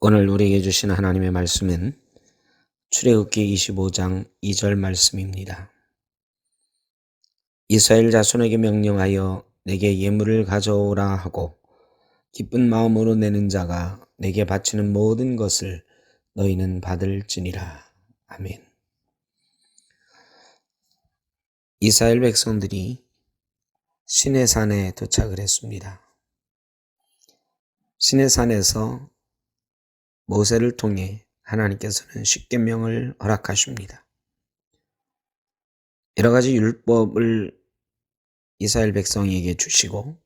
오늘 우리에게 주신 하나님의 말씀은 출애굽기 25장 2절 말씀입니다. 이스라엘 자손에게 명령하여 내게 예물을 가져오라 하고 기쁜 마음으로 내는 자가 내게 바치는 모든 것을 너희는 받을지니라. 아멘. 이스라엘 백성들이 신의 산에 도착을 했습니다. 신의 산에서 모세를 통해 하나님께서는 십계명을 허락하십니다. 여러 가지 율법을 이스라엘 백성에게 주시고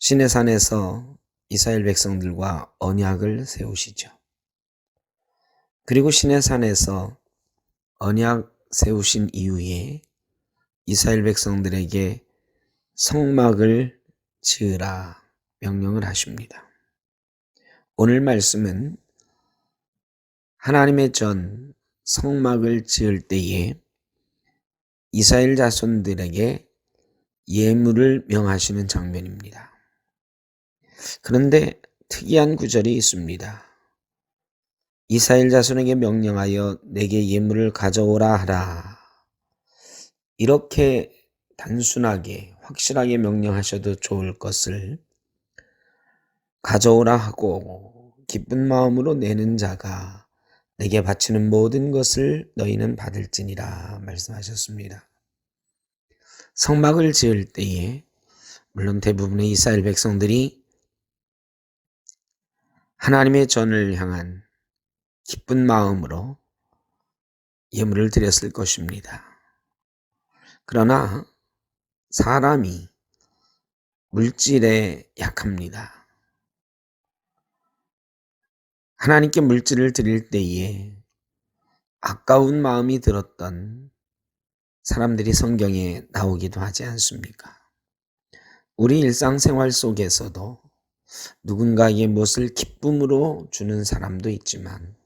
신의 산에서 이스라엘 백성들과 언약을 세우시죠. 그리고 신의 산에서 언약 세우신 이후에 이스라엘 백성들에게 성막을 지으라 명령을 하십니다. 오늘 말씀은 하나님의 전 성막을 지을 때에 이스라엘 자손들에게 예물을 명하시는 장면입니다. 그런데 특이한 구절이 있습니다. 이스라엘 자손에게 명령하여 내게 예물을 가져오라 하라. 이렇게 단순하게 확실하게 명령하셔도 좋을 것을 가져오라 하고 기쁜 마음으로 내는 자가 내게 바치는 모든 것을 너희는 받을지니라 말씀하셨습니다. 성막을 지을 때에 물론 대부분의 이스라엘 백성들이 하나님의 전을 향한 기쁜 마음으로 예물을 드렸을 것입니다. 그러나 사람이 물질에 약합니다. 하나님께 물질을 드릴 때에 아까운 마음이 들었던 사람들이 성경에 나오기도 하지 않습니까? 우리 일상생활 속에서도 누군가에게 무엇을 기쁨으로 주는 사람도 있지만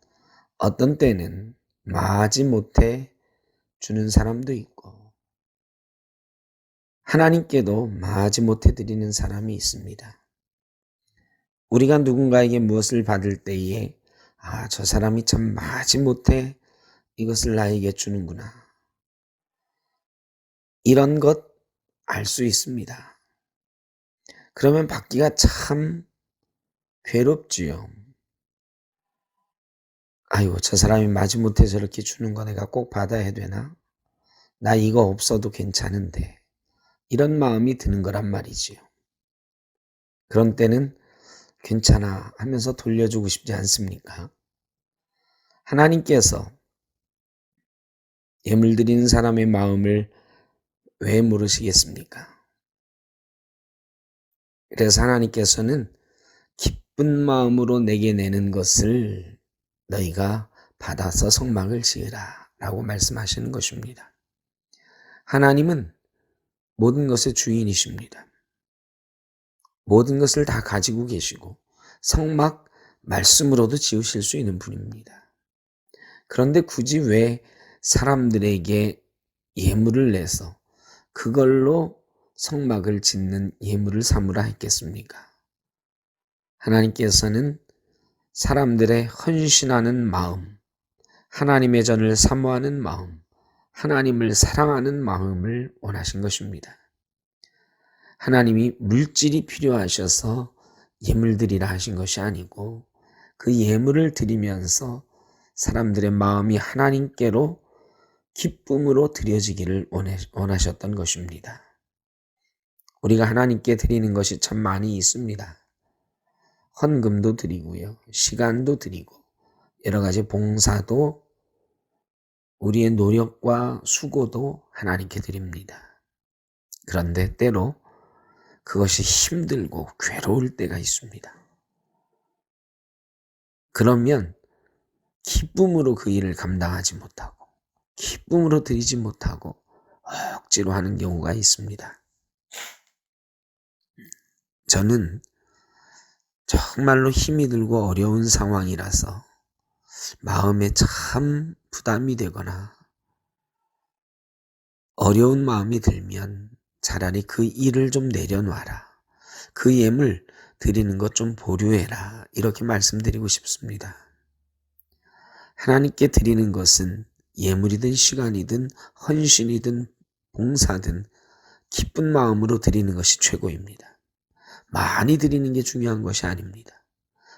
어떤 때는 마지 못해 주는 사람도 있고 하나님께도 마지 못해 드리는 사람이 있습니다. 우리가 누군가에게 무엇을 받을 때에 아, 저 사람이 참 마지 못해 이것을 나에게 주는구나. 이런 것 알 수 있습니다. 그러면 받기가 참 괴롭지요. 아이고, 저 사람이 마지못해 저렇게 주는 거 내가 꼭 받아야 되나? 나 이거 없어도 괜찮은데. 이런 마음이 드는 거란 말이지요. 그런 때는 괜찮아 하면서 돌려주고 싶지 않습니까? 하나님께서 예물 드리는 사람의 마음을 왜 모르시겠습니까? 그래서 하나님께서는 기쁜 마음으로 내게 내는 것을 너희가 받아서 성막을 지으라 라고 말씀하시는 것입니다. 하나님은 모든 것의 주인이십니다. 모든 것을 다 가지고 계시고 성막 말씀으로도 지으실 수 있는 분입니다. 그런데 굳이 왜 사람들에게 예물을 내서 그걸로 성막을 짓는 예물을 삼으라 했겠습니까? 하나님께서는 사람들의 헌신하는 마음, 하나님의 전을 사모하는 마음, 하나님을 사랑하는 마음을 원하신 것입니다. 하나님이 물질이 필요하셔서 예물 드리라 하신 것이 아니고 그 예물을 드리면서 사람들의 마음이 하나님께로 기쁨으로 드려지기를 원하셨던 것입니다. 우리가 하나님께 드리는 것이 참 많이 있습니다. 헌금도 드리고요. 시간도 드리고 여러 가지 봉사도 우리의 노력과 수고도 하나님께 드립니다. 그런데 때로 그것이 힘들고 괴로울 때가 있습니다. 그러면 기쁨으로 그 일을 감당하지 못하고 기쁨으로 드리지 못하고 억지로 하는 경우가 있습니다. 저는 정말로 힘이 들고 어려운 상황이라서 마음에 참 부담이 되거나 어려운 마음이 들면 차라리 그 일을 좀 내려놔라. 그 예물 드리는 것 좀 보류해라. 이렇게 말씀드리고 싶습니다. 하나님께 드리는 것은 예물이든 시간이든 헌신이든 봉사든 기쁜 마음으로 드리는 것이 최고입니다. 많이 드리는 게 중요한 것이 아닙니다.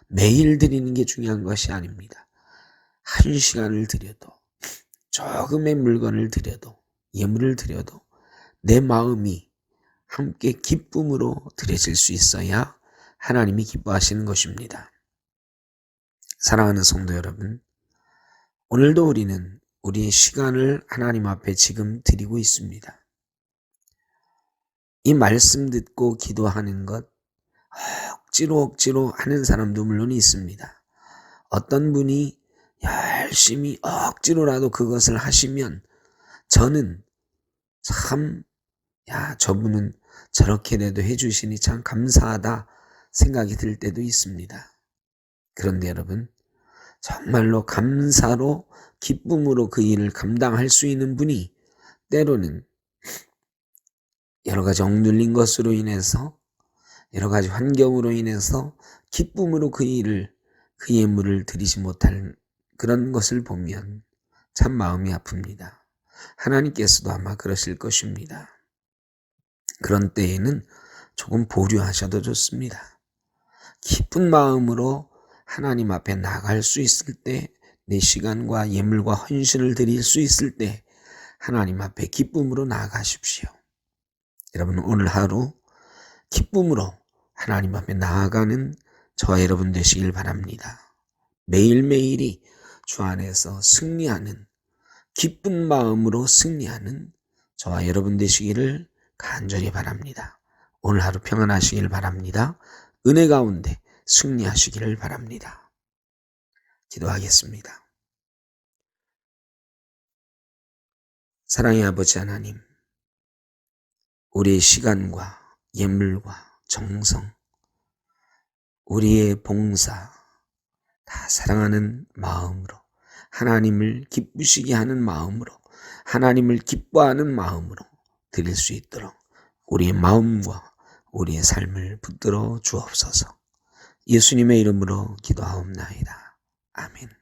매일 드리는 게 중요한 것이 아닙니다. 한 시간을 드려도 조금의 물건을 드려도 예물을 드려도 내 마음이 함께 기쁨으로 드려질 수 있어야 하나님이 기뻐하시는 것입니다. 사랑하는 성도 여러분, 오늘도 우리는 우리의 시간을 하나님 앞에 지금 드리고 있습니다. 이 말씀 듣고 기도하는 것 억지로 억지로 하는 사람도 물론 있습니다. 어떤 분이 열심히 억지로라도 그것을 하시면 저는 참, 야, 저분은 저렇게라도 해주시니 참 감사하다 생각이 들 때도 있습니다. 그런데 여러분, 정말로 감사로 기쁨으로 그 일을 감당할 수 있는 분이 때로는 여러 가지 억눌린 것으로 인해서 여러 가지 환경으로 인해서 기쁨으로 그 일을 그 예물을 드리지 못할 그런 것을 보면 참 마음이 아픕니다. 하나님께서도 아마 그러실 것입니다. 그런 때에는 조금 보류하셔도 좋습니다. 기쁜 마음으로 하나님 앞에 나갈 수 있을 때, 내 시간과 예물과 헌신을 드릴 수 있을 때, 하나님 앞에 기쁨으로 나아가십시오. 여러분, 오늘 하루 기쁨으로 하나님 앞에 나아가는 저와 여러분 되시길 바랍니다. 매일매일이 주 안에서 승리하는 기쁜 마음으로 승리하는 저와 여러분 되시기를 간절히 바랍니다. 오늘 하루 평안하시길 바랍니다. 은혜 가운데 승리하시기를 바랍니다. 기도하겠습니다. 사랑의 아버지 하나님, 우리의 시간과 예물과 정성, 우리의 봉사 다 사랑하는 마음으로 하나님을 기쁘시게 하는 마음으로 하나님을 기뻐하는 마음으로 드릴 수 있도록 우리의 마음과 우리의 삶을 붙들어 주옵소서. 예수님의 이름으로 기도하옵나이다. 아멘.